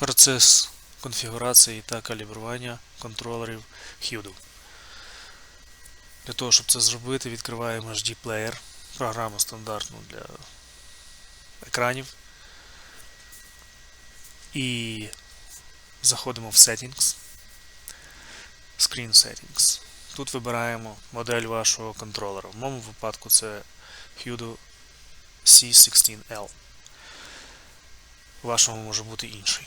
Процес конфігурації та калібрування контролерів HUDO. Для того, щоб це зробити, відкриваємо HD Player, програму стандартну для екранів. І заходимо в Settings, Screen Settings. Тут вибираємо модель вашого контролера. В моєму випадку це Hudo C16L. Вашому може бути інший.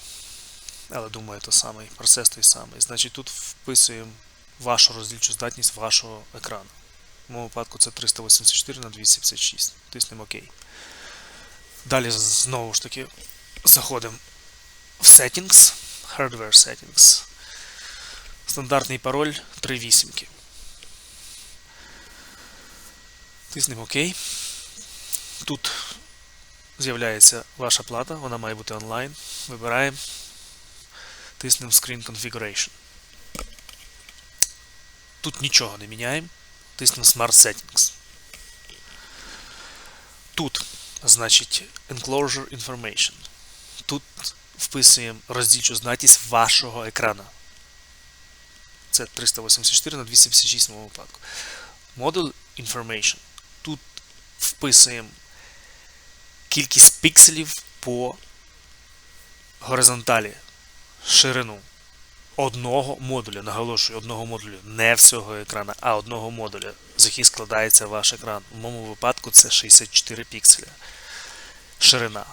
Але думаю, то самий, процес той самий. Значить, тут вписуємо вашу роздільчу здатність вашого екрану. В моєму випадку це 384 на 256. Тиснемо ОК. Далі знову ж таки заходимо в Settings, Hardware Settings. Стандартний пароль 3 вісімки. Тиснемо ОК. Тут з'являється ваша плата, вона має бути онлайн. Вибираємо. Тиснемо Screen Configuration. Тут нічого не міняємо. Тиснемо Smart Settings. Тут, значить, Enclosure Information. Тут вписуємо роздільчу здатність вашого екрана. Це 384 на 256 в випадку. Model Information. Тут вписуємо кількість пікселів по горизонталі, ширину одного модуля. Наголошую, одного модулю, не всього екрана, а одного модуля, з яких складається ваш екран. У моєму випадку це 64 пікселя. Ширина.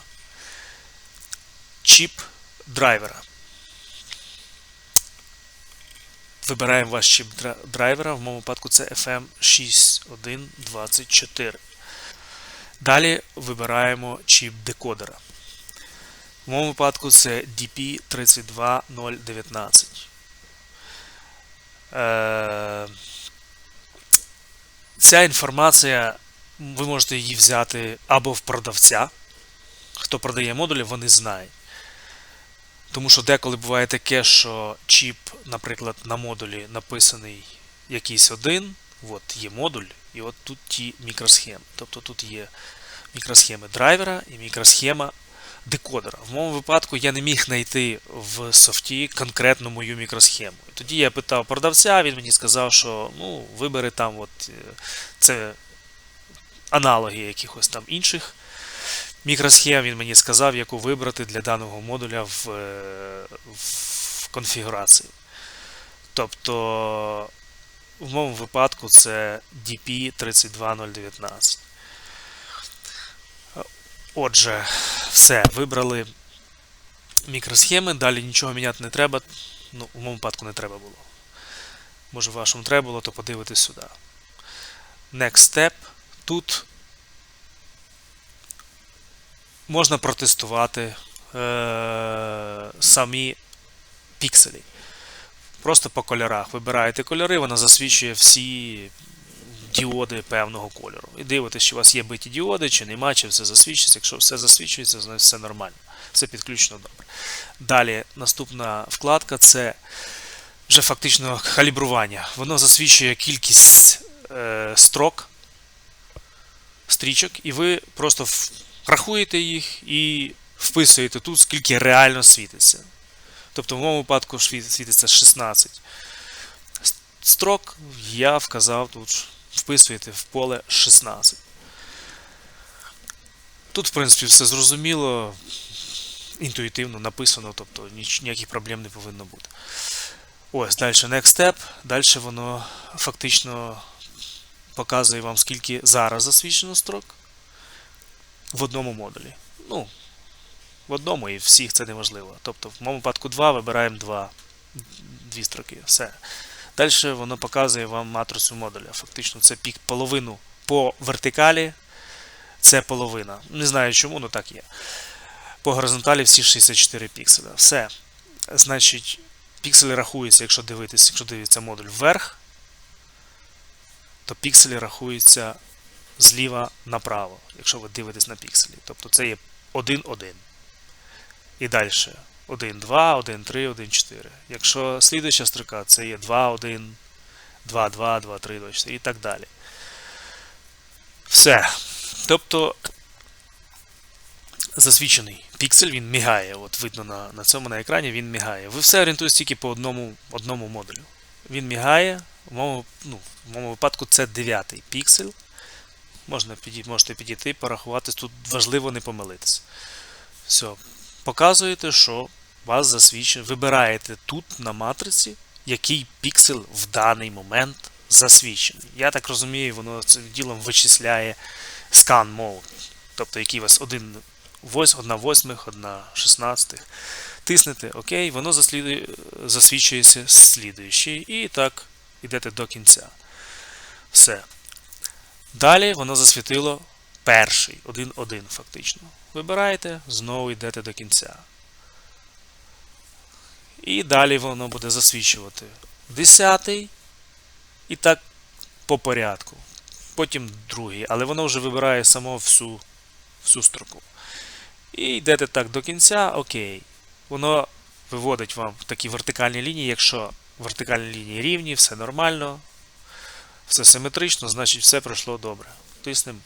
Чіп драйвера. Вибираємо ваш чіп драйвера, в моєму випадку це FM6124. Далі вибираємо чіп декодера. В моєму випадку це DP32019. Е, Ця інформація, ви можете її взяти або в продавця. Хто продає модулі, вони знають. Тому що деколи буває таке, що чіп, наприклад, на модулі написаний якийсь один, от є модуль, і от тут ті мікросхеми. Тобто тут є мікросхеми драйвера і мікросхема декодера. В моєму випадку я не міг знайти в софті конкретну мою мікросхему. Тоді я питав продавця, він мені сказав, що ну, вибери там от, е, це аналоги якихось там інших мікросхем. Він мені сказав, яку вибрати для даного модуля в, е, в конфігурації. Тобто, в моєму випадку це DP32019. Отже, все, вибрали мікросхеми, далі нічого міняти не треба. Ну, у моєму випадку не треба було. Може, вашому треба було, то подивитись сюди. Next step. Тут можна протестувати е- самі пікселі. Просто по кольорах. Вибираєте кольори, вона засвічує всі діоди певного кольору. І дивитесь, чи у вас є биті діоди, чи нема, чи все засвічується. Якщо все засвічується, значить все нормально. Все підключено добре. Далі наступна вкладка це вже фактично калібрування. Воно засвічує кількість е, строк, стрічок, і ви просто рахуєте їх і вписуєте тут, скільки реально світиться. Тобто, в моєму випадку світиться 16 строк, я вказав тут вписуєте в поле 16. Тут, в принципі, все зрозуміло, інтуїтивно написано, тобто ніяких проблем не повинно бути. Ось, далі next step. Далі воно фактично показує вам, скільки зараз засвідчено строк в одному модулі. Ну, в одному і всіх це неважливо. Тобто, в моєму випадку 2 вибираємо 2, дві строки. Все. Далі воно показує вам матрицю модуля. Фактично, це пік половину по вертикалі. Це половина. Не знаю чому, але так є. По горизонталі всі 64 пікселя. Все. Значить, пікселі рахуються, якщо дивитися, якщо дивиться модуль вверх, то пікселі рахуються зліва направо, якщо ви дивитесь на пікселі. Тобто це є 1-1. І далі. 1, 2, 1, 3, 1, 4. Якщо слідуюча строка, це є 2, 1, 2, 2, 2, 3, 2, 4 і так далі. Все. Тобто засвідчений піксель, він мігає. От видно на, на цьому на екрані, він мігає. Ви все орієнтуєтесь тільки по одному, одному модулю. Він мігає. В моєму, ну, в моєму випадку це дев'ятий піксель. Можна можете підійти, порахувати. Тут важливо не помилитися. Все. Показуєте, що вас засвідчено. Вибираєте тут на матриці, який піксель в даний момент засвідчений. Я так розумію, воно цим ділом вичисляє scan mode. Тобто, який у вас один вось, одна восьмих, одна шістнадцятих. Тиснете ОК, воно засвідчується слідуючий. І так, йдете до кінця. Все. Далі воно засвітило перший, один-один фактично. Вибираєте, знову йдете до кінця. І далі воно буде засвічувати 10 і так по порядку. Потім другий, але воно вже вибирає само всю, всю строку. І йдете так до кінця, окей. Воно виводить вам такі вертикальні лінії, якщо вертикальні лінії рівні, все нормально, все симетрично, значить все пройшло добре. Тиснемо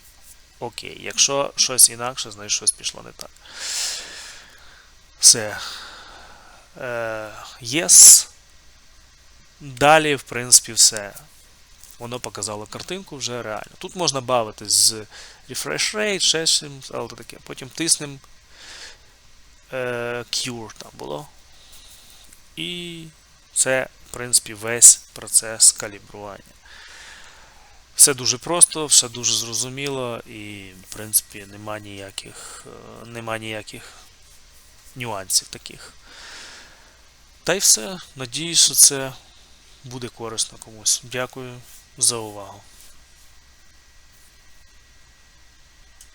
ОК. Якщо щось інакше, значить щось пішло не так. Все. Е, Yes. Далі, в принципі, все. Воно показало картинку вже реально. Тут можна бавитись з refresh rate, ще чим, але таке. Потім тиснемо е, Cure там було. І це, в принципі, весь процес калібрування. Все дуже просто, все дуже зрозуміло і, в принципі, нема ніяких, е, нема ніяких нюансів таких. Та й все. Надіюсь, що це буде корисно комусь. Дякую за увагу.